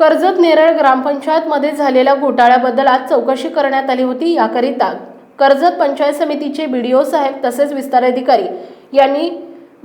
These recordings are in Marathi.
कर्जत नेरळ ग्रामपंचायतमध्ये झालेल्या घोटाळ्याबद्दल आज चौकशी करण्यात आली होती. याकरिता कर्जत पंचायत समितीचे बीडीओ साहेब तसेच विस्तार अधिकारी यांनी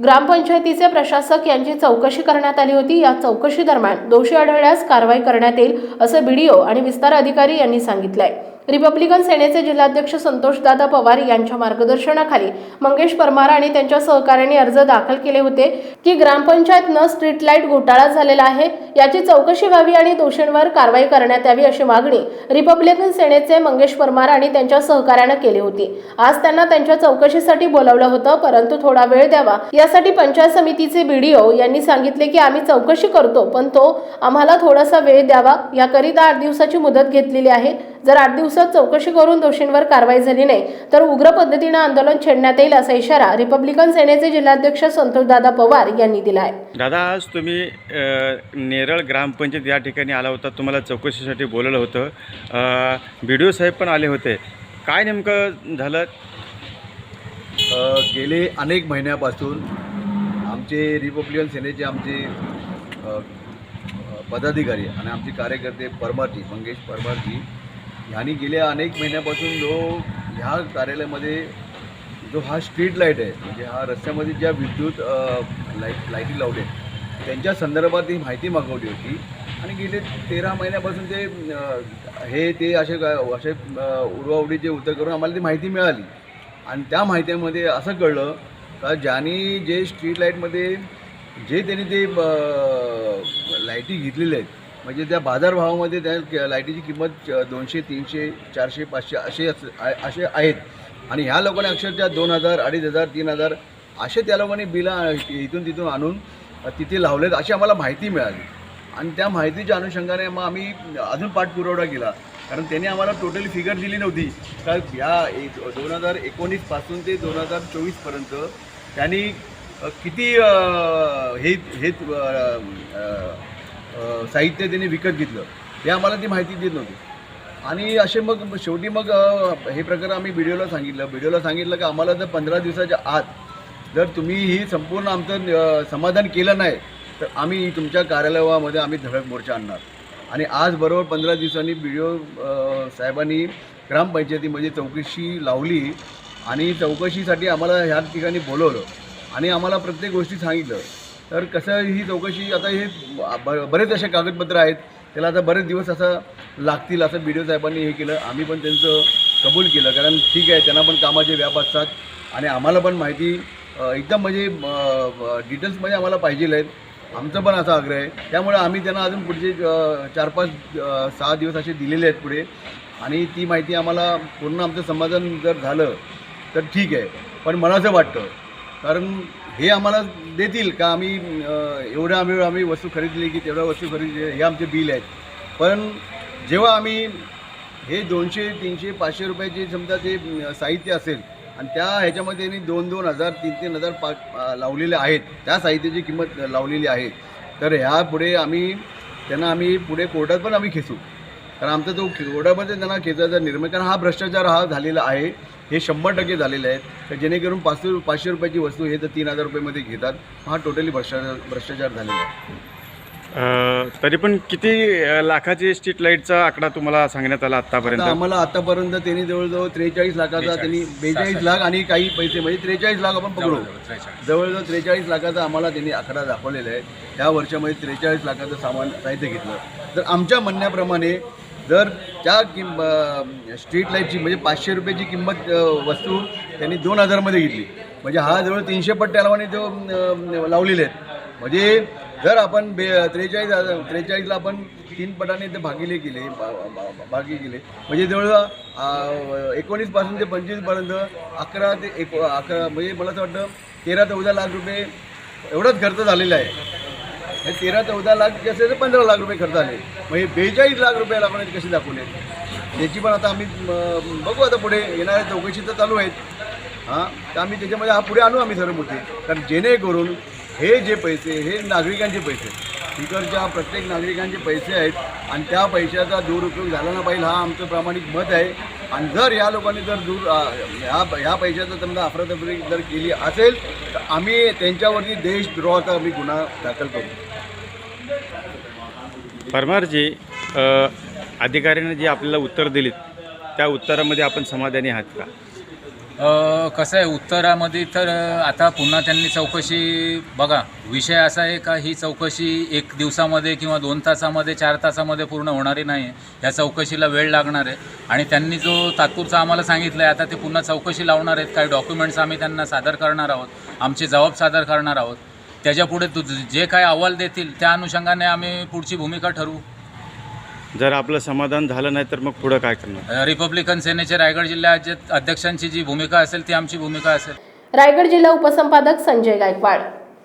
ग्रामपंचायतीचे प्रशासक यांची चौकशी करण्यात आली होती. या चौकशी दरम्यान दोषी आढळल्यास कारवाई करण्यात येईल असं बीडीओ आणि विस्तार अधिकारी यांनी सांगितलं आहे रिपब्लिकन सेनेचे जिल्हाध्यक्ष संतोषदादा पवार यांच्या मार्गदर्शनाखाली मंगेश परमार आणि त्यांच्या सहकार्याने अर्ज दाखल केले होते की ग्रामपंचायतनं स्ट्रीट लाइट घोटाळा झालेला आहे याची चौकशी व्हावी आणि दोषींवर कारवाई करण्यात यावी अशी मागणी रिपब्लिकन सेनेचे मंगेश परमार आणि त्यांच्या सहकार्यानं केली होती. आज त्यांना त्यांच्या चौकशीसाठी बोलावलं होतं परंतु थोडा वेळ द्यावा. यासाठी पंचायत समितीचे बीडीओ यांनी सांगितले की आम्ही चौकशी करतो पण तो आम्हाला थोडासा वेळ द्यावा. याकरिता आठ दिवसाची मुदत घेतलेली आहे. जर आठ दिवसात चौकशी करून दोषींवर कारवाई झाली नाही तर उग्र पद्धतीनं आंदोलन छेडण्यात येईल असा इशारा रिपब्लिकन सेनेचे जिल्हाध्यक्ष संतोषदादा पवार यांनी दिला आहे दादा आज तुम्ही नेरळ ग्रामपंचायत या ठिकाणी आला होता तुम्हाला चौकशीसाठी बोलवलं होतं. बी डी ओ साहेब पण आले होते. काय नेमकं झालं? गेले अनेक महिन्यापासून आमचे रिपब्लिकन सेनेचे आमचे पदाधिकारी आणि आमचे कार्यकर्ते परमारजी मंगेश परमारजी यांनी गेल्या अनेक महिन्यापासून जो ह्या कार्यालयामध्ये जो हा स्ट्रीट लाइट आहे म्हणजे हा रस्त्यामध्ये ज्या विद्युत लाइट लाईटी लावले त्यांच्या संदर्भात ही माहिती मागवली होती. आणि गेले तेरा महिन्यापासून ते हे ते असे असे अ, उडवाउडीचे उत्तर करून आम्हाला ती माहिती मिळाली. आणि त्या माहितीमध्ये असं कळलं का ज्यांनी जे स्ट्रीट लाईटमध्ये जे त्यांनी ते लाईटी घेतलेल्या आहेत म्हणजे त्या बाजारभावामध्ये त्या लाईटीची किंमत दोनशे तीनशे चारशे पाचशे असे असे आहेत. आणि ह्या लोकांनी अक्षरशः दोन हजार अडीच हजार तीन हजार असे त्या लोकांनी बिलं इथून तिथून आणून तिथे लावलेत अशी आम्हाला माहिती मिळाली. आणि त्या माहितीच्या अनुषंगाने मग आम्ही अजून पाठपुरवठा केला. कारण त्यांनी आम्हाला टोटली फिगर दिली नव्हती. तर या दोन हजार एकोणीसपासून ते दोन हजार चोवीसपर्यंत त्यांनी किती हे हे साहित्य त्यांनी विकत घेतलं. हे आम्हाला ती माहिती देत नव्हती. आणि असे मग शेवटी मग हे प्रकार आम्ही व्हिडिओला सांगितलं. व्हिडिओला सांगितलं की आम्हाला जर पंधरा दिवसाच्या आत जर तुम्ही ही संपूर्ण आमचं समाधान केलं नाही तर आम्ही तुमच्या कार्यालयामध्ये आम्ही धडक मोर्चा आणणार. आणि आज बरोबर पंधरा दिवसांनी बी डी ओ साहेबांनी ग्रामपंचायतीमध्ये चौकशी लावली आणि चौकशीसाठी आम्हाला ह्या ठिकाणी बोलवलं. आणि आम्हाला प्रत्येक गोष्टी सांगितलं. तर कसं ही चौकशी आता हे ब बरेच असे कागदपत्र आहेत. त्याला आता बरेच दिवस असं लागतील असं बी डी ओ साहेबांनी हे केलं. आम्ही पण त्यांचं कबूल केलं. कारण ठीक आहे त्यांना पण कामाचे व्याप असतात. आणि आम्हाला पण माहिती एकदम म्हणजे डिटेल्समध्ये आम्हाला पाहिजे आहेत. आमचं पण असा आग्रह आहे. त्यामुळे आम्ही त्यांना अजून पुढचे चार पाच सहा दिवस असे दिलेले आहेत पुढे. आणि ती माहिती आम्हाला पूर्ण आमचं समाधान जर झालं तर ठीक आहे. पण मला असं वाटतं कारण हे आम्हाला देतील का आम्ही एवढ्या आम्ही आम्ही वस्तू खरेदली की तेवढ्या वस्तू खरेदली हे आमचे बिल आहेत. पण जेव्हा आम्ही हे दोनशे तीनशे पाचशे रुपयाचे समजा ते साहित्य असेल आणि त्या ह्याच्यामध्ये त्यांनी दोन दोन हजार तीन तीन हजार पा लावलेले आहेत त्या साहित्याची किंमत लावलेली आहे. तर ह्या पुढे आम्ही त्यांना आम्ही पुढे कोर्टात पण आम्ही खेचू. कारण आमचा जो कोर्टामध्ये त्यांना खेचायचा निर्माण कारण हा भ्रष्टाचार हा झालेला आहे. हे शंभर टक्के झालेले आहेत. तर जेणेकरून पाचशे पाचशे रुपयाची वस्तू हे तर तीन हजार रुपयेमध्ये घेतात. हा टोटली भ्रष्टाचार भ्रष्टाचार झालेला आहे. अ, तरी पण किती अ, लाखाची स्ट्रीट लाईटचा आकडा तुम्हाला सांगण्यात आला आता आतापर्यंत आम्हाला आतापर्यंत त्यांनी जवळजवळ त्रेचाळीस लाखाचा त्यांनी बेचाळीस लाख आणि काही पैसे म्हणजे त्रेचाळीस लाख आपण पकडू. जवळजवळ त्रेचाळीस. लाखाचा आम्हाला त्यांनी आकडा दाखवलेला आहे. त्या वर्षामध्ये त्रेचाळीस लाखाचं सामान साहित्य घेतलं. तर आमच्या म्हणण्याप्रमाणे जर त्या किंम स्ट्रीट लाईटची म्हणजे पाचशे रुपयाची किंमत वस्तू त्यांनी दोन हजारमध्ये घेतली. म्हणजे हा जवळ तीनशे पट्ट्यालावाने जो लावलेले आहेत. म्हणजे जर आपण बे त्रेचाळीस हजार त्रेचाळीसला आपण तीन पटाने ते भागिले केले बा- बा- भागी केले. म्हणजे जवळ एकोणीसपासून ते पंचवीसपर्यंत अकरा ते एक अकरा म्हणजे मला असं वाटतं तेरा चौदा लाख रुपये एवढाच खर्च झालेला आहे. हे तेरा चौदा लाख कसे असेल तर पंधरा लाख रुपये खर्च आले. मग हे बेचाळीस लाख रुपये आपण कसे दाखवले? त्याची पण आता आम्ही बघू आता पुढे. येणाऱ्या चौकशी तर चालू आहेत. हां? तर आम्ही त्याच्यामध्ये हा पुढे आणू आम्ही सर्व मुद्दे कारण जेणेकरून हे जे पैसे हे नागरिकांचे पैसे इकडच्या प्रत्येक नागरिकांचे पैसे आहेत. आणि त्या पैशाचा दुरुपयोग झाला ना पाहिजे हा आमचं प्रामाणिक मत आहे. आणि जर या लोकांनी जर दूर ह्या ह्या पैशाचा समजा अफरातफरी जर केली असेल तर आम्ही त्यांच्यावरती देशद्रोहाचा आम्ही गुन्हा दाखल करू. परमारजी अधिकाऱ्यांनी अधिकाऱ्याने जी आपल्याला उत्तर दिलीत त्या उत्तरामध्ये आपण समाधानी आहात का? कसं आहे उत्तरामध्ये तर आता पुन्हा त्यांनी चौकशी बघा विषय असा आहे का ही चौकशी एक दिवसामध्ये किंवा दोन तासामध्ये चार तासामध्ये पूर्ण होणारी नाही आहे या चौकशीला वेळ लागणार आहे. आणि त्यांनी जो तात्पुरचा आम्हाला सांगितलं आहे आता ते पुन्हा चौकशी लावणार आहेत. काही डॉक्युमेंट्स आम्ही त्यांना सादर करणार आहोत. आमचे जबाब सादर करणार आहोत. त्याच्यापुढे जे काय अहवाल देतील त्या अनुषंगाने आम्ही पुढची भूमिका ठरवू. जर आपलं समाधान झालं नाही तर मग पुढं काय करणार? रिपब्लिकन सेनेचे रायगड जिल्ह्याचे अध्यक्षांची जी भूमिका असेल ती आमची भूमिका असेल. रायगड जिल्हा उपसंपादक संजय गायकवाड.